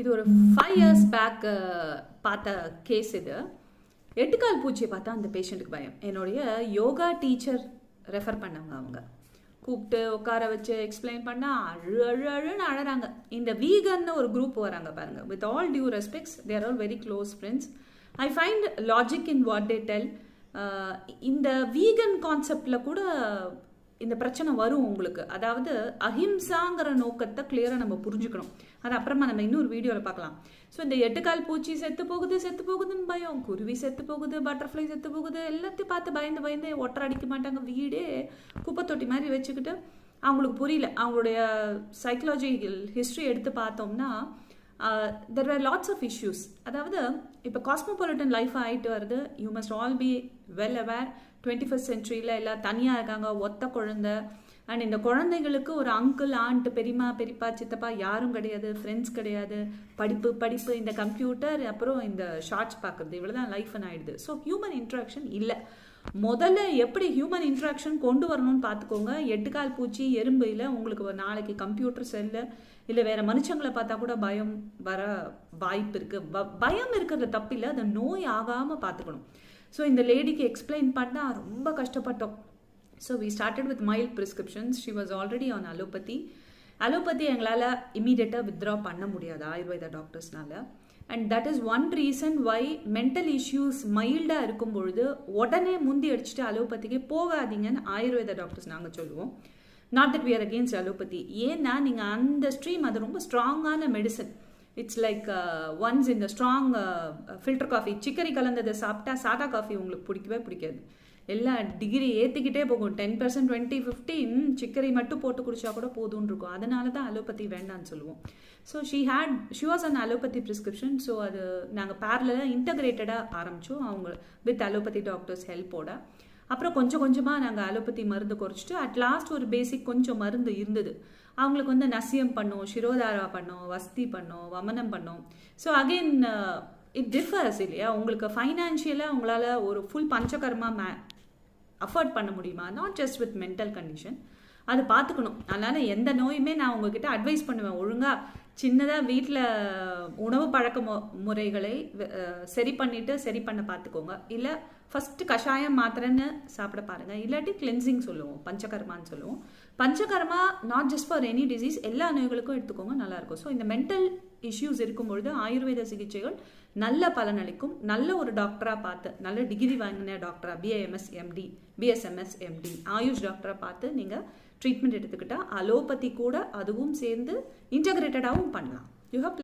இது ஒரு five years back பார்த்த கேஸ் இது. எட்டுக்கால் பூச்சியை பார்த்தா அந்த பேஷண்ட்டுக்கு பயம். என்னுடைய யோகா டீச்சர் ரெஃபர் பண்ணாங்க அவங்க. கூப்பிட்டு உட்கார வச்சு எக்ஸ்பிளைன் பண்ணால் அழு அழு அழுன்னு அழறாங்க. இந்த வீகன்னு ஒரு குரூப் வராங்க பாருங்க. With all due respects they're all very close friends I find logic in what they tell இந்த வீகன் கான்செப்டில் கூட இந்த பிரச்சனை வரும் உங்களுக்கு. அதாவது அஹிம்சாங்கிற நோக்கத்தை கிளியராக நம்ம புரிஞ்சுக்கணும். அது அப்புறமா நம்ம இன்னொரு வீடியோவில் பார்க்கலாம். ஸோ இந்த எட்டுக்கால் பூச்சி செத்து போகுது செத்து போகுதுன்னு பயம். குருவி செத்து போகுது பட்டர்ஃப்ளை செத்து போகுது எல்லாத்தையும் பார்த்து பயந்து பயந்து ஒட்டரை அடிக்க மாட்டாங்க. வீடே குப்பை தொட்டி மாதிரி வச்சுக்கிட்டு அவங்களுக்கு புரியல. அவங்களுடைய சைக்கலாஜிக்கல் ஹிஸ்ட்ரி எடுத்து பார்த்தோம்னா there are lots of issues அதாவது இப்போ காஸ்மோபாலிட்டன் லைஃப் ஆகிட்டு வருது. You must all be well aware twenty first சென்ச்சுரியில் எல்லாம் தனியாக இருக்காங்க. ஒத்த குழந்தை. அண்ட் இந்த குழந்தைகளுக்கு ஒரு அங்கிள் ஆண்ட் பெரியமா பெரியப்பா சித்தப்பா யாரும் கிடையாது. ஃப்ரெண்ட்ஸ் கிடையாது. படிப்பு படிப்பு இந்த கம்ப்யூட்டர் அப்புறம் இந்த ஷார்ட்ஸ் பார்க்குறது. இவ்வளோ தான் லைஃப்னு ஆகிடுது ஸோ ஹியூமன் இன்ட்ராக்ஷன் இல்லை. முதல்ல எப்படி ஹியூமன் இன்ட்ராக்ஷன் கொண்டு வரணும்னு பார்த்துக்கோங்க. எட்டுக்கால் பூச்சி எறும்பு இல்லை உங்களுக்கு ஒரு நாளைக்கு கம்ப்யூட்டர் செல்லு இல்லை வேற மனுஷங்களை பார்த்தா கூட பயம் வர வாய்ப்பு இருக்கு. பயம் இருக்கிறது தப்பு இல்லை அதை நோய் ஆகாமல் பார்த்துக்கணும். ஸோ இந்த லேடிக்கு எக்ஸ்பிளைன் பண்ணால் ரொம்ப கஷ்டப்பட்டோம். So we started with mild prescriptions she was already on allopathy allopathy எங்களால் இமீடியட்டாக வித்ட்ரா பண்ண முடியாது Ayurveda டாக்டர்ஸ்னால and that is one reason why mental issues மைல்டாக இருக்கும் பொழுது உடனே முந்தி அடிச்சுட்டு அலோபதிக்கு போகாதீங்கன்னு ஆயுர்வேத டாக்டர்ஸ் நாங்கள் சொல்லுவோம். Not that we're against allopathy ஏன்னா நீங்கள் அந்த ஸ்ட்ரீம் அது ரொம்ப ஸ்ட்ராங்கான மெடிசன் இட்ஸ் லைக் ஒன்ஸ் இந்த ஸ்ட்ராங் ஃபில்டர் காஃபி சிக்கரி கலந்ததை சாப்பிட்டா சாதா காஃபி உங்களுக்கு பிடிக்கவே பிடிக்காது. எல்லா டிகிரி ஏற்றிக்கிட்டே போகும். டென் பர்சன்ட் டுவெண்ட்டி ஃபிஃப்டின் சிக்கரை மட்டும் போட்டு குடிச்சா கூட போதும்னு இருக்கும். அதனால தான் அலோபதி வேண்டாம்னு சொல்லுவோம். So she had she was on allopathy prescription so அது நாங்கள் பேரலாக இன்டகிரேட்டடாக ஆரம்பித்தோம் அவங்க வித் அலோபதி டாக்டர்ஸ் ஹெல்ப்போட அப்புறம் கொஞ்சம் கொஞ்சமாக நாங்கள் அலோபதி மருந்து குறைச்சிட்டு அட் லாஸ்ட் ஒரு பேசிக் கொஞ்சம் மருந்து இருந்தது. அவங்களுக்கு வந்து நசியம் பண்ணோம் சிரோதாரா பண்ணோம் வஸ்தி பண்ணோம் வமனம் பண்ணோம். ஸோ அகெயின் இட் டிஃபர்ஸ் இல்லையா? உங்களுக்கு ஃபைனான்ஷியலாக உங்களால் ஒரு ஃபுல் பஞ்சகர்மா மே அஃபோர்ட் பண்ண முடியுமா? Not just with mental condition அது பார்த்துக்கணும். அதனால் எந்த நோயுமே நான் உங்ககிட்ட அட்வைஸ் பண்ணுவேன். ஒழுங்காக சின்னதாக வீட்டில் உணவு பழக்க மு முறைகளை சரி பண்ணிவிட்டு சரி பண்ண பார்த்துக்கோங்க. இல்லை ஃபஸ்ட்டு கஷாயம் மாத்திரைன்னு சாப்பிட பாருங்கள் இல்லாட்டி கிளென்சிங் சொல்லுவோம் பஞ்சகர்மான்னு சொல்லுவோம். Panchakarma not just for any disease எல்லா நோய்களுக்கும் எடுத்துக்கோங்க நல்லாயிருக்கும். ஸோ இந்த மென்டல் இஷ்யூஸ் இருக்கும்பொழுது ஆயுர்வேத சிகிச்சைகள் நல்ல பலனளிக்கும். நல்ல ஒரு டாக்டராக பார்த்து நல்ல டிகிரி வாங்கின டாக்டராக BAMS MD BSMS MD AYUSH டாக்டராக பார்த்து நீங்கள் ட்ரீட்மெண்ட் எடுத்துக்கிட்டால் அலோபதி கூட அதுவும் சேர்ந்து இன்டகிரேட்டடாகவும் பண்ணலாம். You have